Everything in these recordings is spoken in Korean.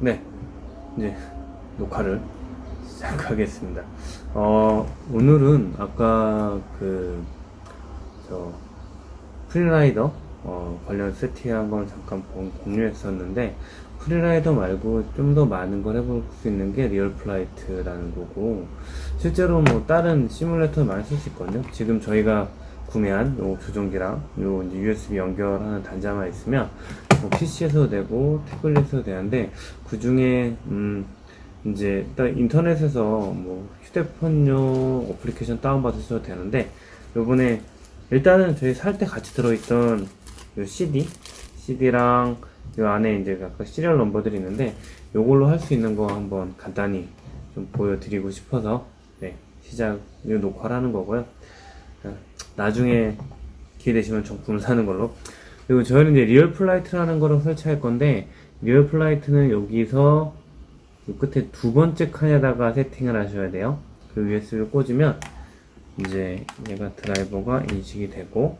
네, 이제 녹화를 시작하겠습니다. 어, 오늘은 아까 그, 저, 프리라이더, 어, 관련 세팅한 건 잠깐 공- 공유했었는데, 프리라이더 말고 좀 더 많은 걸 해볼 수 있는 게 리얼 플라이트라는 거고, 실제로 뭐 다른 시뮬레이터 많이 쓸 수 있거든요. 지금 저희가 구매한 요 조종기랑 요 USB 연결하는 단자만 있으면 뭐 PC에서도 되고 태블릿에서도 되는데 그 중에 음 이제 일단 인터넷에서 뭐 휴대폰용 어플리케이션 다운받으셔도 되는데 요번에 일단은 저희 살 때 같이 들어있던 요 CD CD랑 요 안에 이제 각각 시리얼 넘버들이 있는데 요걸로 할 수 있는 거 한번 간단히 좀 보여드리고 싶어서 네 시작 요 녹화를 하는 거고요. 어, 나중에 기회 되시면 정품을 사는 걸로 그리고 저희는 이제 리얼 플라이트라는 거를 설치할 건데 리얼 플라이트는 여기서 이 끝에 두 번째 칸에다가 세팅을 하셔야 돼요. 그 USB를 꽂으면 이제 얘가 드라이버가 인식이 되고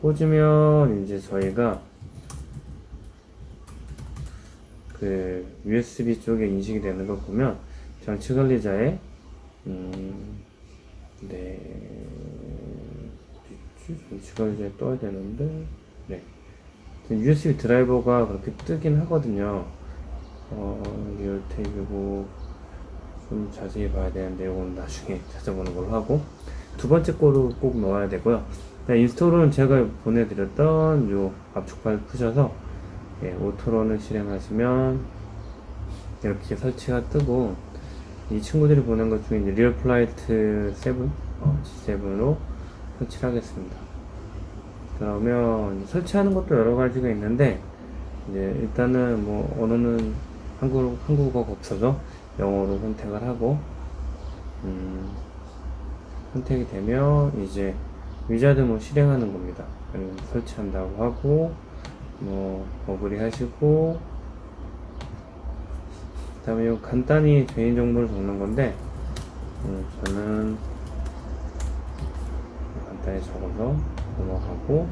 꽂으면 이제 저희가 그 USB 쪽에 인식이 되는 거 보면 장치 관리자에 음, 네 장치 관리자에 떠야 되는데 네 USB 드라이버가 그렇게 뜨긴 하거든요. 어, 리얼 테이프고 좀 자세히 봐야 되는데 이건 나중에 찾아보는 걸로 하고 두 번째 거로 꼭 넣어야 되고요. 네, 인스톨은 제가 보내드렸던 요 압축 파일 푸셔서 예, 오토런을 실행하시면 이렇게 설치가 뜨고 이 친구들이 보낸 것 중에 이제 리얼 플라이트 7, 어, G7으로 설치를 하겠습니다. 그러면 설치하는 것도 여러 가지가 있는데 이제 일단은 뭐 언어는 한국 한국어가 없어서 영어로 선택을 하고 음, 선택이 되면 이제 위자드 뭐 실행하는 겁니다. 그리고 설치한다고 하고 뭐 어그리 하시고 그다음에 요 간단히 개인 정보를 적는 건데 음, 저는 간단히 적어서 넘어가고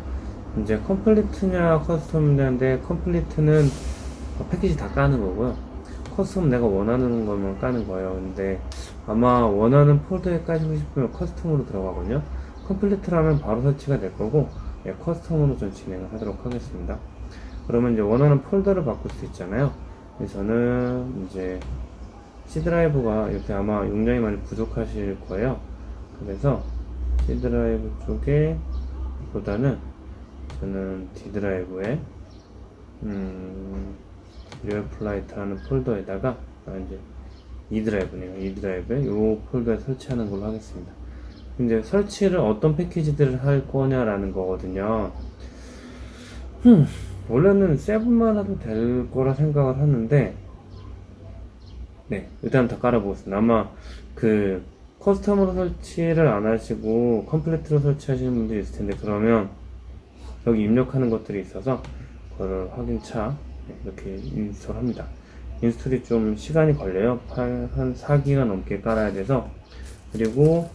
이제 컴플리트냐 커스텀이냐인데 컴플리트는 패키지 다 까는 거고요. 커스텀 내가 원하는 거면 까는 거예요. 근데 아마 원하는 폴더에 까시고 싶으면 커스텀으로 들어가거든요. 컴플리트라면 바로 설치가 될 거고 예, 커스텀으로 좀 진행을 하도록 하겠습니다. 그러면 이제 원하는 폴더를 바꿀 수 있잖아요. 그래서 저는 이제 C 드라이브가 이렇게 아마 용량이 많이 부족하실 거예요. 그래서 C 드라이브 쪽에 보다는 저는 D 드라이브에 음, 리얼 플라이트라는 폴더에다가 아, 이제 E 드라이브네요. E 드라이브에 이 폴더에 설치하는 걸로 하겠습니다. 이제 설치를 어떤 패키지들을 할 거냐라는 거거든요. 흠, 원래는 세븐만 해도 될 거라 생각을 하는데, 네, 일단 다 깔아보겠습니다. 아마 그 커스텀으로 설치를 안 하시고 컴플리트로 설치하시는 분들이 있을 텐데, 그러면 여기 입력하는 것들이 있어서 그거를 확인차 네, 이렇게 인스톨합니다. 인스톨이 좀 시간이 걸려요. 팔- 한 4기가 넘게 깔아야 돼서 그리고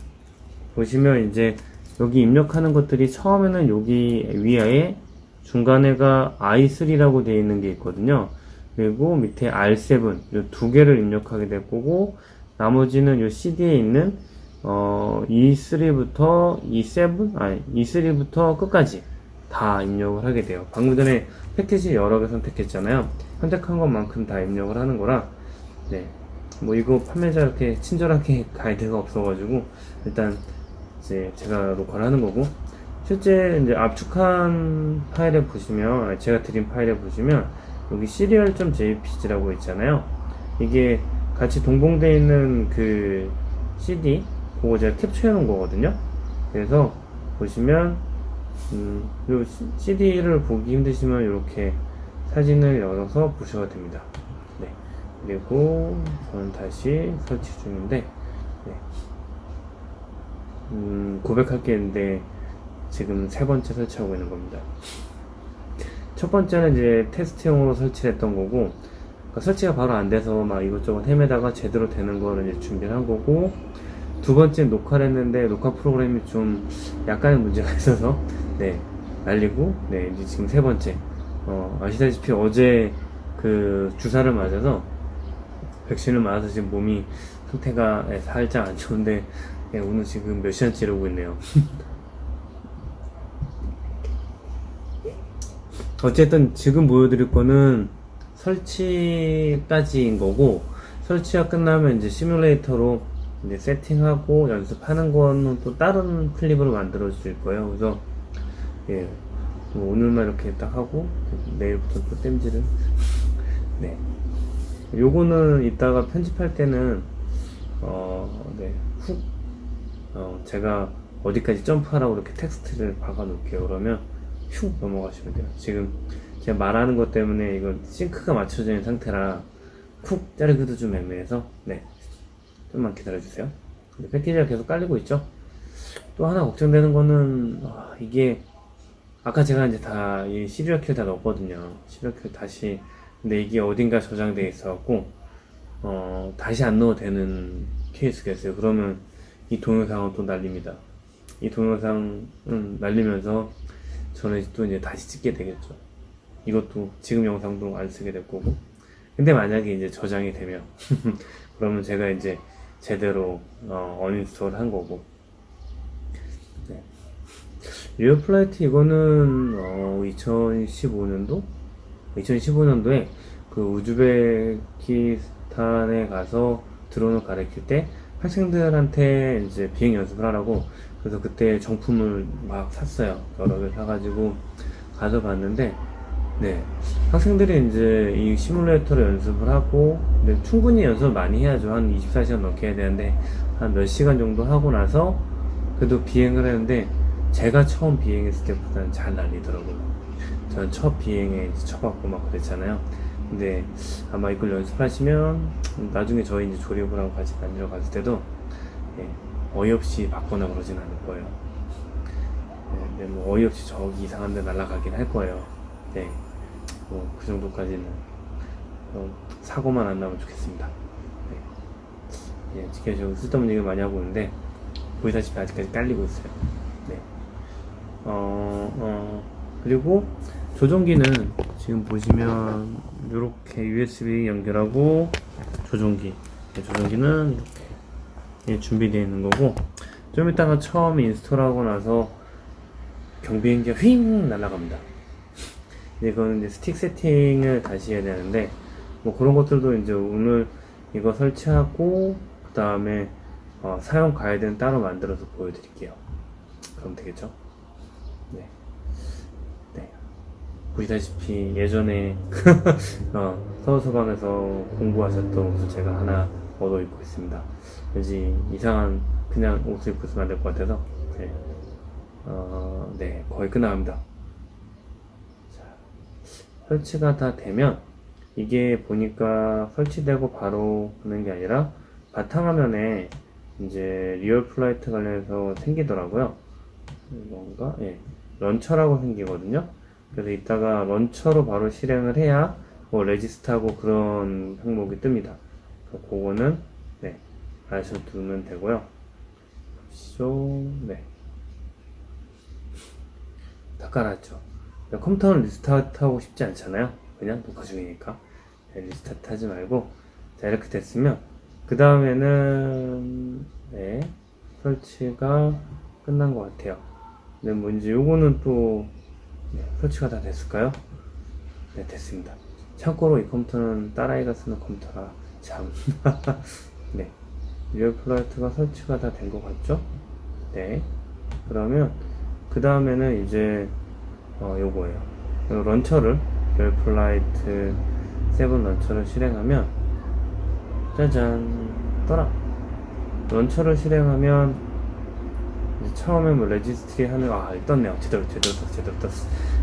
보시면 이제 여기 입력하는 것들이 처음에는 여기 위에 중간에가 i3라고 되어 있는 게 있거든요. 그리고 밑에 R7 이 두 개를 입력하게 될 거고 나머지는 이 CD에 있는 어, E3부터 E7 아니 E3부터 끝까지 다 입력을 하게 돼요. 방금 전에 패키지 여러 개 선택했잖아요. 선택한 것만큼 다 입력을 하는 거라 네. 뭐 이거 판매자 이렇게 친절하게 가이드가 없어가지고 일단 이제 제가 녹화를 하는 거고 실제 이제 압축한 파일에 보시면 제가 드린 파일에 보시면 여기 serial.jpg라고 있잖아요. 이게 같이 동봉되어 있는 그 CD 그거 제가 캡처해 놓은 거거든요. 그래서 보시면 음, 요 CD를 보기 힘드시면 이렇게 사진을 열어서 보셔도 됩니다. 네. 그리고 저는 다시 설치 중인데, 네. 음, 고백할 게 있는데, 지금 세 번째 설치하고 있는 겁니다. 첫 번째는 이제 테스트용으로 설치를 했던 거고, 그러니까 설치가 바로 안 돼서 막 이것저것 헤매다가 제대로 되는 거를 이제 준비를 한 거고, 두 번째 녹화를 했는데, 녹화 프로그램이 좀 약간의 문제가 있어서, 네, 날리고, 네, 이제 지금 세 번째. 어, 아시다시피 어제 그 주사를 맞아서 백신을 맞아서 지금 몸이 상태가 예, 살짝 안 좋은데 예, 오늘 지금 몇 시간째 이러고 있네요. 어쨌든 지금 보여드릴 거는 설치까지인 거고 설치가 끝나면 이제 시뮬레이터로 이제 세팅하고 연습하는 거는 또 다른 클립으로 만들어 줄 거예요. 그래서 예뭐 오늘만 이렇게 딱 하고 내일부터 또 땜질을 네 요거는 이따가 편집할 때는 어네훅 어, 제가 어디까지 점프하라고 이렇게 텍스트를 박아 놓을게요. 그러면 흉 넘어가시면 돼요. 지금 제가 말하는 것 때문에 이건 싱크가 맞춰져 있는 상태라 쿡 자르기도 좀 애매해서 네 좀만 기다려 주세요. 패키지가 계속 깔리고 있죠. 또 하나 걱정되는 거는 아, 이게 아까 제가 이제 다 이 시리얼 킬다 넣었거든요. 시리얼 킬 다시 근데 이게 어딘가 저장돼 있어갖고 어 다시 안 넣어도 되는 케이스가 있어요. 그러면 이 동영상은 또 날립니다. 이 동영상은 날리면서 저는 또 이제 다시 찍게 되겠죠. 이것도 지금 영상도 안 쓰게 될 거고. 근데 만약에 이제 저장이 되면 그러면 제가 이제 제대로 어, 어인스톨 한 거고. 네. 리얼 플라이트 이거는 어, 2015년도 2015년도에 그 우즈베키스탄에 가서 드론을 가르칠 때 학생들한테 이제 비행 연습을 하라고 그래서 그때 정품을 막 샀어요. 여러 개 사가지고 가져갔는데 네 학생들이 이제 이 시뮬레이터로 연습을 하고 근데 충분히 연습을 많이 해야죠. 한 24시간 넘게 해야 되는데 한 몇 시간 정도 하고 나서 그래도 비행을 했는데 제가 처음 비행했을 때보다는 잘 날리더라고요. 저는 첫 비행에 쳐봤고 막 그랬잖아요. 근데 아마 이걸 연습하시면 나중에 저희 이제 조립을 하고 같이 다니러 갔을 때도 예, 어이없이 받거나 그러진 않을 거예요. 예, 근데 뭐 어이없이 저기 이상한 데 날아가긴 할 거예요. 네. 뭐 그 정도까지는 어, 사고만 안 나면 좋겠습니다. 네. 예, 지켜주고 쓸데없는 얘기를 많이 하고 있는데 보이다시피 아직까지 깔리고 있어요. 네. 어, 어, 그리고 조종기는 지금 보시면 이렇게 USB 연결하고 조종기 네, 조종기는 이렇게 예, 준비되어 있는 거고 좀 이따가 처음 인스톨하고 나서 경비행기가 휙 날아갑니다 이제 그거는 이제 스틱 세팅을 다시 해야 되는데 뭐 그런 것들도 이제 오늘 이거 설치하고 그 다음에 어, 사용 가이드는 따로 만들어서 보여드릴게요 그럼 되겠죠? 네. 네. 보시다시피 예전에 어, 서울소방에서 공부하셨던 옷을 제가 하나 얻어 입고 있습니다. 왠지 이상한 그냥 옷을 입고 있으면 안 될 것 같아서 네. 어, 네 거의 끝나갑니다. 자, 설치가 다 되면 이게 보니까 설치되고 바로 하는 게 아니라 바탕화면에 이제 리얼 플라이트 관련해서 생기더라고요. 뭔가 예 런처라고 생기거든요. 그래서 이따가 런처로 바로 실행을 해야 뭐 레지스트하고 그런 항목이 뜹니다. 그거는 네 아셔두면 되고요. 보시죠. 네. 다 깔았죠. 컴퓨터는 리스타트 하고 싶지 않잖아요. 그냥 녹화 중이니까. 네, 리스타트 하지 말고 자 이렇게 됐으면 그 다음에는 네 설치가 끝난 것 같아요. 네, 뭔지 요거는 또 네, 설치가 다 됐을까요? 네, 됐습니다. 참고로 이 컴퓨터는 딸아이가 쓰는 컴퓨터라 참. 네, 리얼 플라이트가 설치가 다 된 것 같죠? 네. 그러면 그 다음에는 이제 어, 요거예요. 요 런처를 리얼 플라이트 7 런처를 실행하면 짜잔 떠라. 런처를 실행하면 처음에 뭐 레지스트리 하는 아 떴네요 제대로 제대로 떴어 제대로 떴어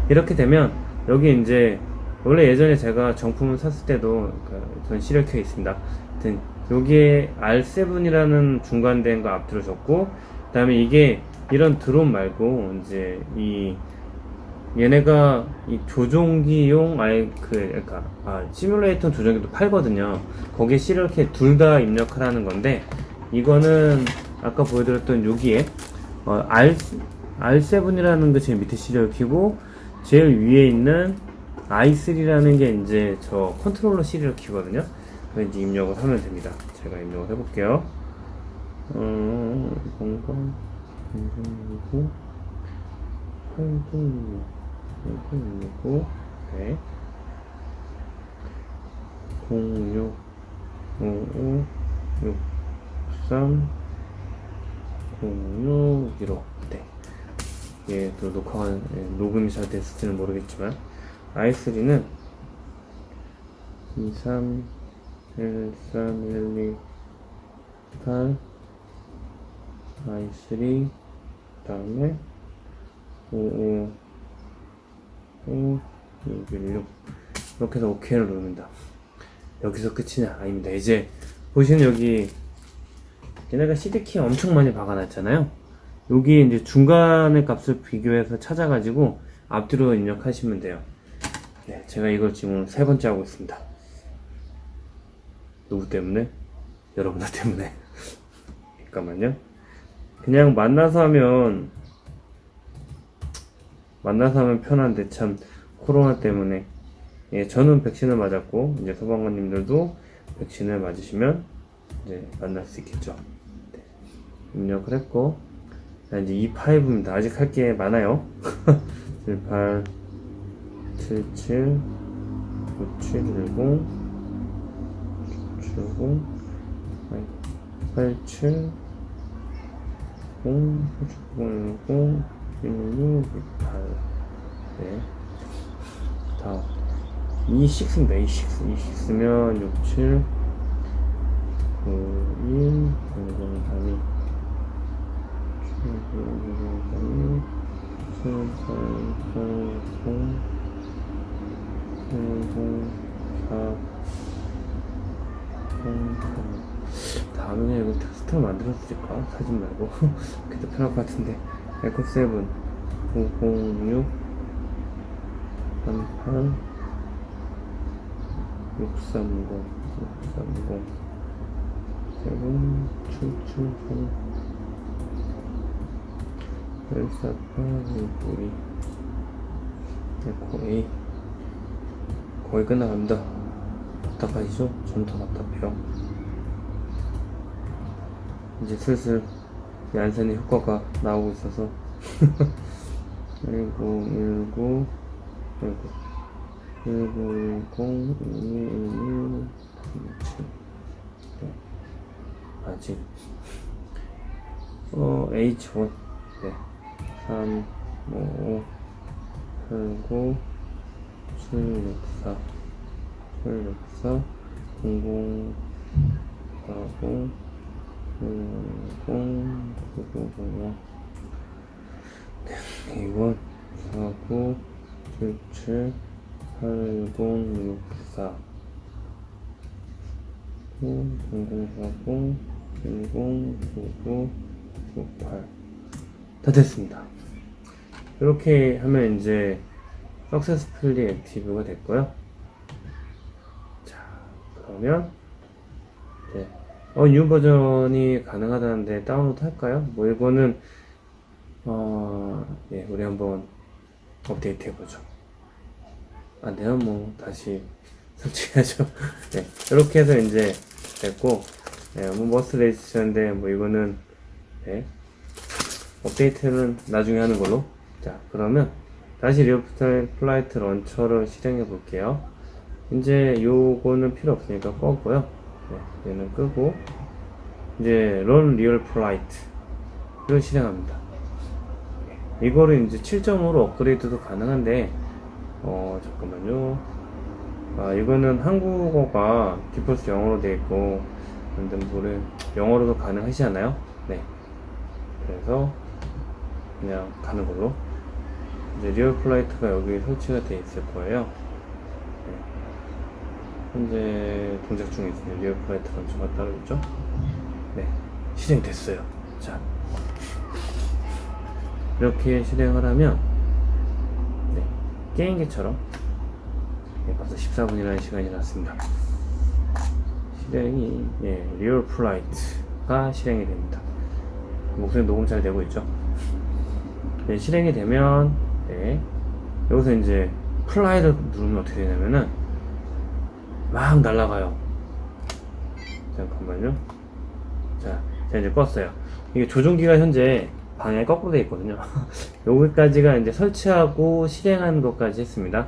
이렇게 되면 여기 이제 원래 예전에 제가 정품을 샀을 때도 그, 전 시력해 있습니다 하여튼 여기에 R7이라는 중간된 거 앞뒤로 줬고 그 다음에 이게 이런 드론 말고 이제 이 얘네가 이 조종기용 아예 그 그러니까 아 시뮬레이터 조종기도 팔거든요. 거기에 시리얼캐 둘다 입력을 하는 건데 이거는 아까 보여드렸던 여기에 어, R R7이라는 게 제일 밑에 시리얼 키고 제일 위에 있는 i3라는 게 이제 저 컨트롤러 시리얼 키거든요. 그래서 이제 입력을 하면 됩니다. 제가 입력을 해볼게요. 어, 공간, 공간이고, 806, 806, 네. 06, 55, 63, 06, 15. 네. 예, 또 녹화가, 예, 녹음이 잘 됐을지는 모르겠지만, i3는 2, 3, 1, 3, 1, 2, 8, i3, 그 다음에 5, 5, 5, 6, 1, 6. 이렇게 해서 OK를 누릅니다. 여기서 끝이냐? 아닙니다. 이제 보시는 여기 얘네가 CD키 엄청 많이 박아놨잖아요. 여기 이제 중간의 값을 비교해서 찾아가지고 앞뒤로 입력하시면 돼요. 네, 제가 이걸 지금 세 번째 하고 있습니다. 누구 때문에? 여러분들 때문에. 잠깐만요. 그냥 만나서 하면 만나서 하면 편한데 참 코로나 때문에 예, 저는 백신을 맞았고 이제 소방관님들도 백신을 맞으시면 이제 만날 수 있겠죠. 네. 입력을 했고 자, 이제 이 파이브입니다. 아직 할 게 많아요. 78 77 97 10 70 87 0 0 0 16 8 네. 다음 이 6입니다. 이 6. 이 6면 6, 7 9, 1 0, 0, 3 2 7, 0, 0, 3 2 7, 8, 8, 0 7, 0, 4 0, 3 다음에 이거 텍스트로 만들어줄까? 사진 말고 그게 더 편할 것 같은데 에코 7 506 38 630 630 7 770 148 우리. 에코 A. 거의 끝나갑니다. 답답하시죠? 전더 답답해요. 이제 슬슬 이 안선의 효과가 나오고 있어서. 1919 19 1910 2211 37 아직. 어 H1 네. 3 5 8 9 7 6 4 7 6 4 00 40 00 9900 네, 이건 49 77 8064 0040 1099 98. 다 됐습니다. 이렇게 하면 이제 successfully active가 됐고요. 자, 그러면 네. 어, 뉴 버전이 가능하다는데 다운로드 할까요? 뭐 이거는 어, 예, 우리 한번 업데이트 해보죠. 안 되면 뭐 다시 설치해야죠. 네, 이렇게 해서 이제 됐고, 네, 뭐 머스 레지스트인데 뭐 이거는 네, 업데이트는 나중에 하는 걸로. 자, 그러면 다시 리오프터 플라이트 런처를 실행해 볼게요. 이제 요거는 필요 없으니까 꺼고요. 네, 얘는 끄고 이제 런 리얼 플라이트를 실행합니다. 이거를 이제 7.5로 업그레이드도 가능한데 어 잠깐만요 아 이거는 한국어가 디폴트 영어로 되어 있고 뭐를 영어로도 가능하지 않아요? 네 그래서 그냥 가는 걸로 이제 리얼 플라이트가 여기 설치가 되어 있을 거예요 네. 현재 동작 중에 있습니다 리얼 플라이트 런처가 따로 있죠? 네. 실행됐어요. 자. 이렇게 실행을 하면 네, 게임기처럼 네, 벌써 14분이라는 시간이 났습니다. 실행이 예, 리얼 플라이트가 실행이 됩니다. 목소리 녹음 잘 되고 있죠? 네, 실행이 되면 네, 여기서 이제 플라이를 누르면 어떻게 되냐면은 막 날아가요. 잠깐만요. 자, 자 이제 껐어요. 이게 조종기가 현재 방향이 거꾸로 되어 있거든요. 여기까지가 이제 설치하고 실행하는 것까지 했습니다.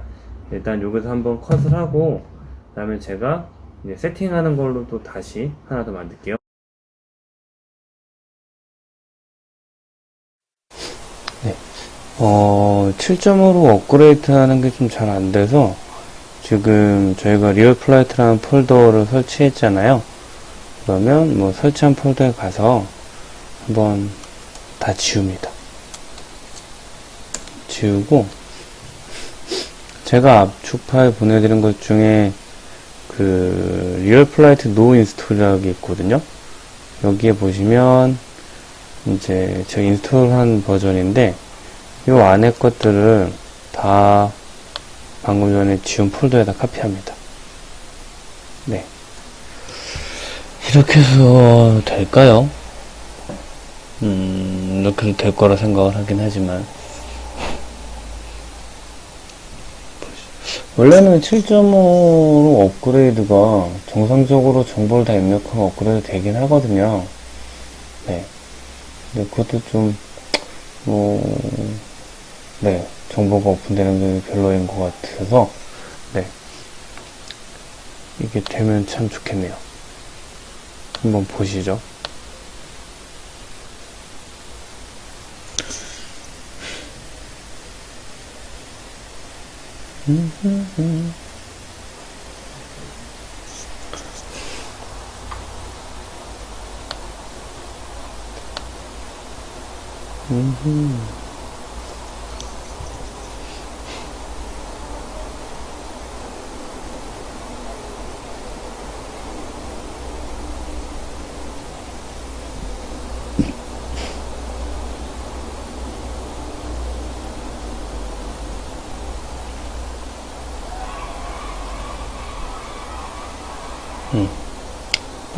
일단 여기서 한번 컷을 하고 그 다음에 제가 이제 세팅하는 걸로 또 다시 하나 더 만들게요. 어, 7.5로 업그레이드 하는 게 좀 잘 안 돼서 지금 저희가 리얼 플라이트라는 폴더를 설치했잖아요. 그러면 뭐 설치한 폴더에 가서 한번 다 지웁니다. 지우고 제가 압축 파일 보내드린 것 중에 그 리얼 플라이트 노 인스톨이라고 있거든요. 여기에 보시면 이제 제가 인스톨한 버전인데 이 안에 것들을 다 방금 전에 지운 폴더에다 카피합니다. 네. 이렇게 해서 될까요? 음, 이렇게 될 거라 생각을 하긴 하지만. 원래는 7.5로 업그레이드가 정상적으로 정보를 다 입력하고 업그레이드 되긴 하거든요. 네. 근데 그것도 좀, 뭐, 네, 정보가 오픈되는 게 별로인 것 같아서, 네. 이게 되면 참 좋겠네요. 한번 보시죠.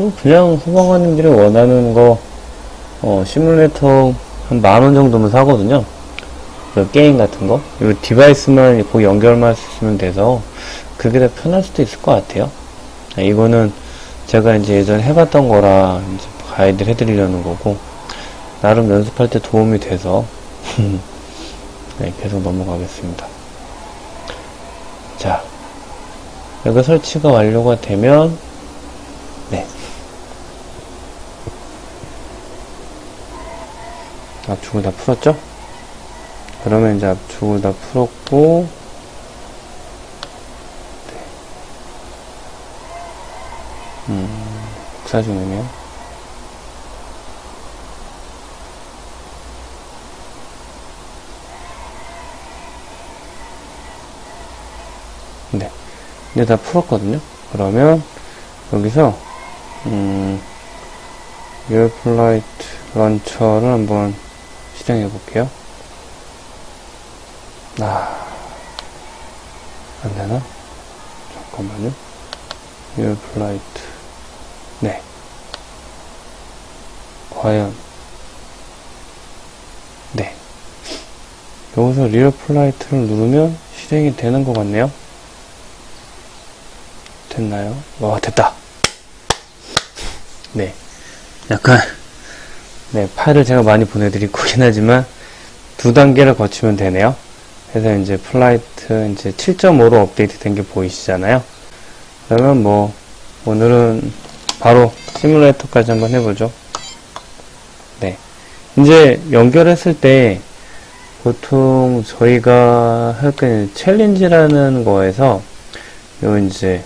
또 그냥 소방관님들이 원하는 거, 어, 시뮬레이터 한 만 원 정도면 사거든요. 그 게임 같은 거. 이 디바이스만 그 연결만 쓰시면 돼서 그게 더 편할 수도 있을 것 같아요. 아, 이거는 제가 이제 예전에 해봤던 거라 이제 가이드를 해드리려는 거고, 나름 연습할 때 도움이 돼서, 네, 계속 넘어가겠습니다. 자, 여기 설치가 완료가 되면, 압축을 다 풀었죠? 그러면 이제 압축을 다 풀었고, 네. 음, 복사 중이네요. 네. 이제 다 풀었거든요? 그러면, 여기서, 음, 리얼플라이트 런처를 한번 실행해 볼게요. 아, 안 되나? 잠깐만요. 리얼플라이트. 네. 과연. 네. 여기서 리얼 플라이트를 누르면 실행이 되는 것 같네요. 됐나요? 와, 됐다. 네. 약간, 네, 파일을 제가 많이 보내드릴 거긴 하지만, 두 단계를 거치면 되네요. 그래서 이제 플라이트 이제 7.5로 업데이트 된 게 보이시잖아요. 그러면 뭐, 오늘은 바로 시뮬레이터까지 한번 해보죠. 네. 이제 연결했을 때, 보통 저희가 할게 챌린지라는 거에서, 요 이제,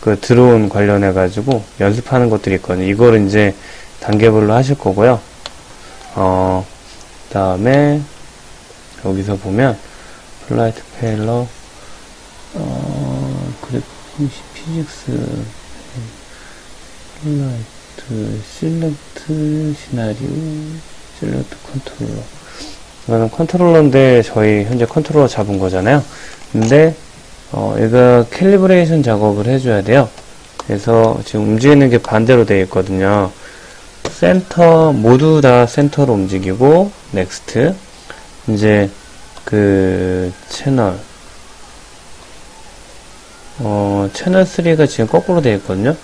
그 드론 관련해 가지고 연습하는 것들이 있거든요. 이거를 이제 단계별로 하실 거고요. 어, 그 다음에 여기서 보면 플라이트 페일러 어, 그래픽 피직스 플라이트 실렉트 시나리오 실렉트 컨트롤러 이거는 컨트롤러인데 저희 현재 컨트롤러 잡은 거잖아요. 근데 어, 얘가 캘리브레이션 작업을 해줘야 돼요. 그래서 지금 움직이는 게 반대로 되어 있거든요. 센터, 모두 다 센터로 움직이고, 넥스트. 이제 그 채널, 어, 채널 3가 지금 거꾸로 되어 있거든요.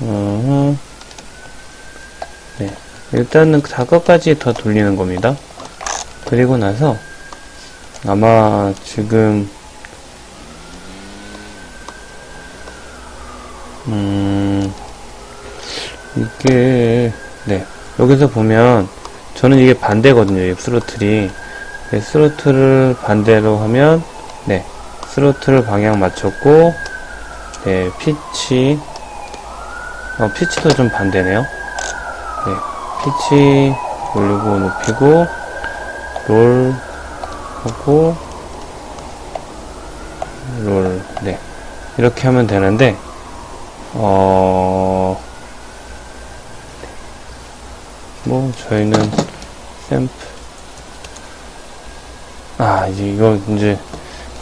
어, 네. 일단은 다 끝까지 더 돌리는 겁니다. 그리고 나서 아마 지금 음 이게 네. 여기서 보면 저는 이게 반대거든요 이 스로틀이. 네, 스로틀을 반대로 하면 네. 스로틀 방향 맞췄고 네 피치. 어 피치도 좀 반대네요. 네 피치 올리고 높이고 롤 하고 롤, 네. 이렇게 하면 되는데, 어, 뭐, 저희는 샘플. 아, 이제 이거 이제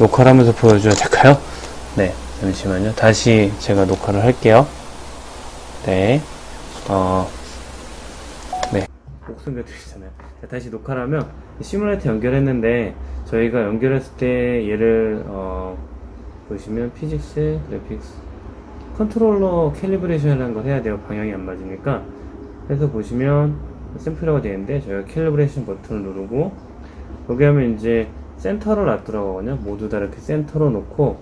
녹화를 하면서 보여줘야 될까요? 네, 잠시만요. 다시 제가 녹화를 할게요. 네, 어, 네. 목숨 곁들이잖아요. 다시 녹화를 하면 시뮬레이터 연결했는데 저희가 연결했을 때 얘를 어, 보시면 피직스, 그래픽스, 컨트롤러 캘리브레이션이라는 걸 해야 돼요. 방향이 안 맞으니까. 그래서 보시면 샘플이라고 되어 있는데 저희가 캘리브레이션 버튼을 누르고 여기 하면 이제 센터로 놔두라고 하거든요. 모두 다 이렇게 센터로 놓고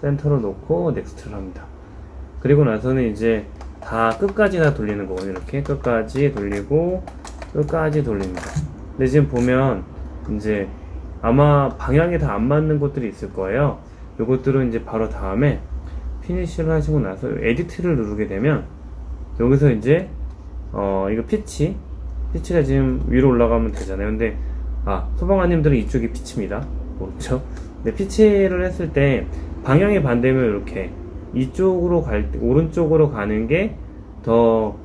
센터로 놓고 넥스트를 합니다. 그리고 나서는 이제 다 끝까지 다 돌리는 거거든요. 이렇게 끝까지 돌리고 끝까지 돌립니다. 근데 지금 보면 이제 아마 방향이 다 안 맞는 곳들이 있을 거예요. 요것들은 이제 바로 다음에 피니쉬를 하시고 나서 에디트를 누르게 되면 여기서 이제 어 이거 피치 피치가 지금 위로 올라가면 되잖아요. 근데 아 소방관님들은 이쪽이 피치입니다. 그렇죠? 근데 피치를 했을 때 방향이 반대면 이렇게 이쪽으로 갈 때, 오른쪽으로 가는 게 더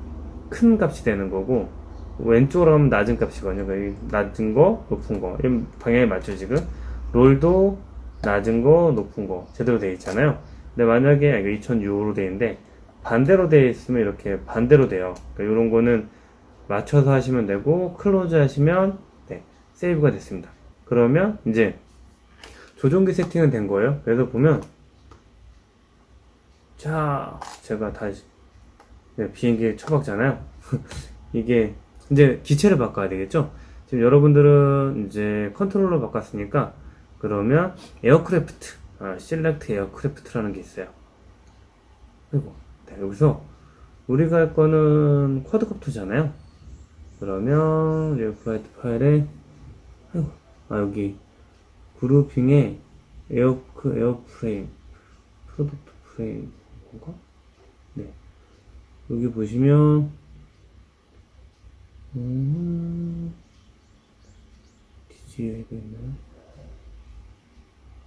큰 값이 되는 거고 왼쪽으로 가면 낮은 값이거든요. 그러니까 이 낮은 거, 높은 거. 이 방향에 맞죠, 지금? 롤도 낮은 거, 높은 거. 제대로 되어 있잖아요. 근데 만약에, 아, 이거 2006으로 되어 있는데, 반대로 되어 있으면 이렇게 반대로 돼요. 그러니까 이런 거는 맞춰서 하시면 되고, 클로즈 하시면, 네, 세이브가 됐습니다. 그러면, 이제, 조종기 세팅은 된 거예요. 그래서 보면, 자, 제가 다시, 네, 비행기 처박잖아요. 이게, 이제 기체를 바꿔야 되겠죠? 지금 여러분들은 이제 컨트롤러 바꿨으니까 그러면 에어크래프트, 아, 실렉트 에어크래프트라는 게 있어요. 그리고 네, 여기서 우리가 할 거는 쿼드컵터잖아요. 그러면 리플라이트 파일에 아이고, 아 여기 그룹핑에 에어크 에어프레임 프로덕트 프레임 뭔가? 네 여기 보시면 음, DGA가 있나요?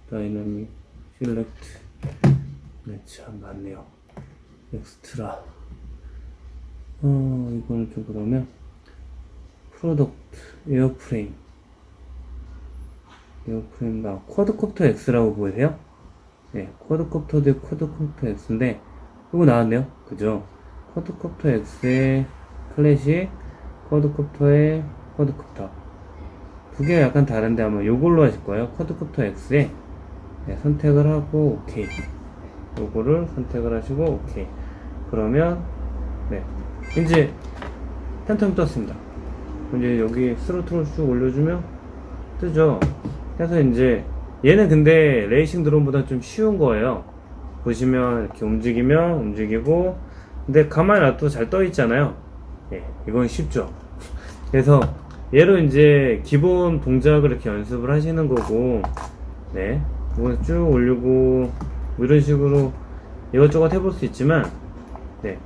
다이나믹, 실렉트. 네, 참 많네요. 엑스트라. 어, 이거는 좀 그러면, 프로덕트, 에어프레임. 에어프레임, 아, 쿼드콥터 X라고 보이세요? 네, 쿼드콥터 대 쿼드콥터 X인데, 이거 나왔네요. 그죠? 쿼드콥터 X의 클래식, 쿼드콥터에 쿼드콥터 두 개가 약간 다른데 아마 요걸로 하실 거예요 쿼드콥터 X에 네, 선택을 하고 오케이 요거를 선택을 하시고 오케이 그러면 네 이제 팬텀이 떴습니다 이제 여기 스로틀을 쭉 올려주면 뜨죠? 그래서 이제 얘는 근데 레이싱 드론보다 좀 쉬운 거예요. 보시면 이렇게 움직이면 움직이고 근데 가만히 놔둬도 잘 떠 있잖아요. 예, 이건 쉽죠. 그래서 얘로 이제 기본 동작을 이렇게 연습을 하시는 거고, 네, 이거 쭉 올리고 뭐 이런 식으로 이것저것 해볼 수 있지만, 네,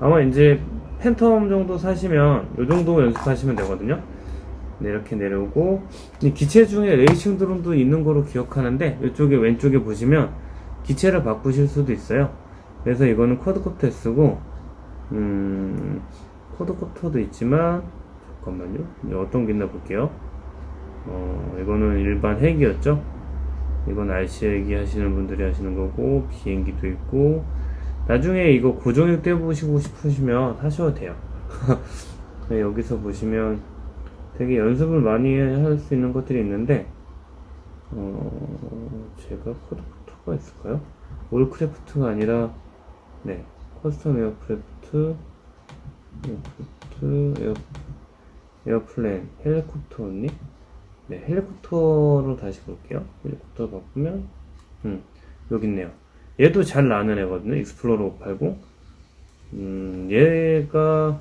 아마 이제 팬텀 정도 사시면 이 정도 연습하시면 되거든요. 네, 이렇게 내려오고 이 기체 중에 레이싱 드론도 있는 거로 기억하는데 이쪽에 왼쪽에 보시면 기체를 바꾸실 수도 있어요. 그래서 이거는 쿼드콥터 쓰고 음. 쿼드콥터도 있지만 잠깐만요 이제 어떤 게 있나 볼게요 어 이거는 일반 핵이었죠 이건 RC 헬기 하시는 분들이 하시는 거고 비행기도 있고 나중에 이거 고정육 떼보시고 싶으시면 하셔도 돼요. 네, 여기서 보시면 되게 연습을 많이 할 수 있는 것들이 있는데 어 제가 쿼드콥터가 있을까요? 올 크래프트가 아니라 네 커스텀 에어크래프트 에어크래프트 에어 에어플랜 헬리콥터니? 네 헬리콥터로 다시 볼게요. 헬리콥터 바꾸면 음 여기 있네요 얘도 잘 나는 애거든요 익스플로러 580 음 얘가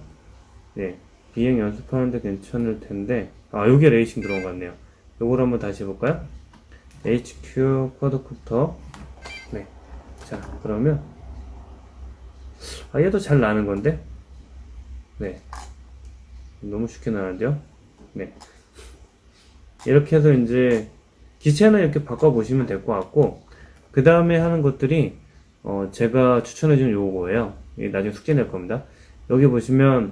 네 비행 연습하는데 괜찮을 텐데 아 여기에 레이싱 들어온 것 같네요 요걸 한번 다시 해볼까요 HQ 쿼드코프터 네. 자, 그러면 아 얘도 잘 나는 건데. 네. 너무 쉽게 나는데요. 네. 이렇게 해서 이제 기체는 이렇게 바꿔 보시면 될 것 같고 그 다음에 하는 것들이 어 제가 추천해 주는 요거예요. 나중에 숙제 낼 겁니다. 여기 보시면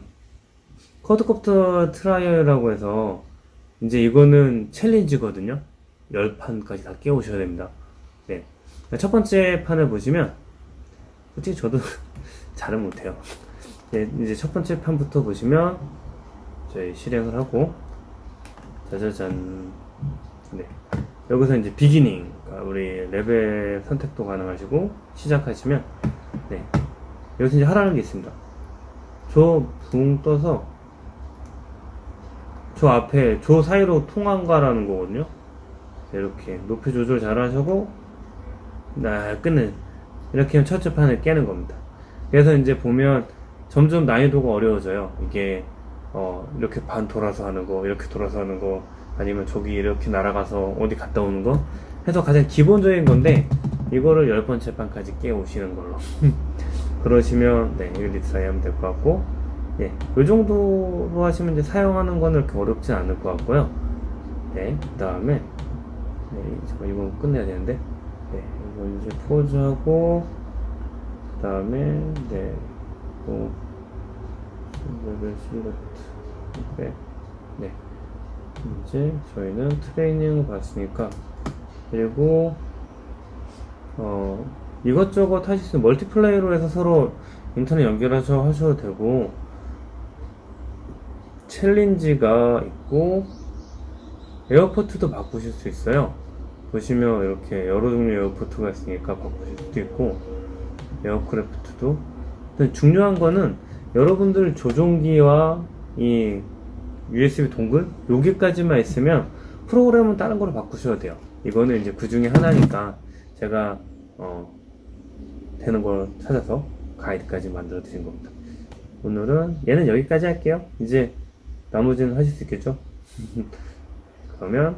쿼드콥터 트라이얼이라고 해서 이제 이거는 챌린지거든요. 10판까지 다 깨우셔야 됩니다. 네. 첫 번째 판을 보시면, 솔직히 저도 잘은 못해요. 네, 이제 첫 번째 판부터 보시면, 저희 실행을 하고, 짜자잔. 네. 여기서 이제 비기닝, 그러니까 우리 레벨 선택도 가능하시고, 시작하시면, 네. 여기서 이제 하라는 게 있습니다. 저붕 떠서, 저 앞에, 저 사이로 통한가라는 거거든요. 이렇게 높이 조절 잘 하시고 나 끝내 이렇게 하면 첫째 판을 깨는 겁니다 그래서 이제 보면 점점 난이도가 어려워져요 이게 어 이렇게 반 돌아서 하는 거 이렇게 돌아서 하는 거 아니면 저기 이렇게 날아가서 어디 갔다 오는 거 해서 가장 기본적인 건데 이거를 열 번째 판까지 깨 오시는 걸로. 그러시면 네 이거 리트라이 하면 될 것 같고 예, 요 정도로 하시면 이제 사용하는 거는 그렇게 어렵진 않을 것 같고요. 네, 그 다음에 네, 잠깐 이건 끝내야 되는데 네, 이거 이제 포즈하고 그 다음에 네, 또 레벨 실렉트 네, 네 이제 저희는 트레이닝 봤으니까 그리고 어 이것저것 하실 수 멀티플레이로 해서 서로 인터넷 연결해서 하셔도 되고 챌린지가 있고 에어포트도 바꾸실 수 있어요. 보시면 이렇게 여러 종류의 에어포트가 있으니까 바꾸실 수도 있고 에어크래프트도 근데 중요한 거는 여러분들 조종기와 이 USB 동글 여기까지만 있으면 프로그램은 다른 걸로 바꾸셔야 돼요. 이거는 이제 그 중에 하나니까 제가 어 되는 걸 찾아서 가이드까지 만들어 드린 겁니다. 오늘은 얘는 여기까지 할게요. 이제 나머지는 하실 수 있겠죠? 그러면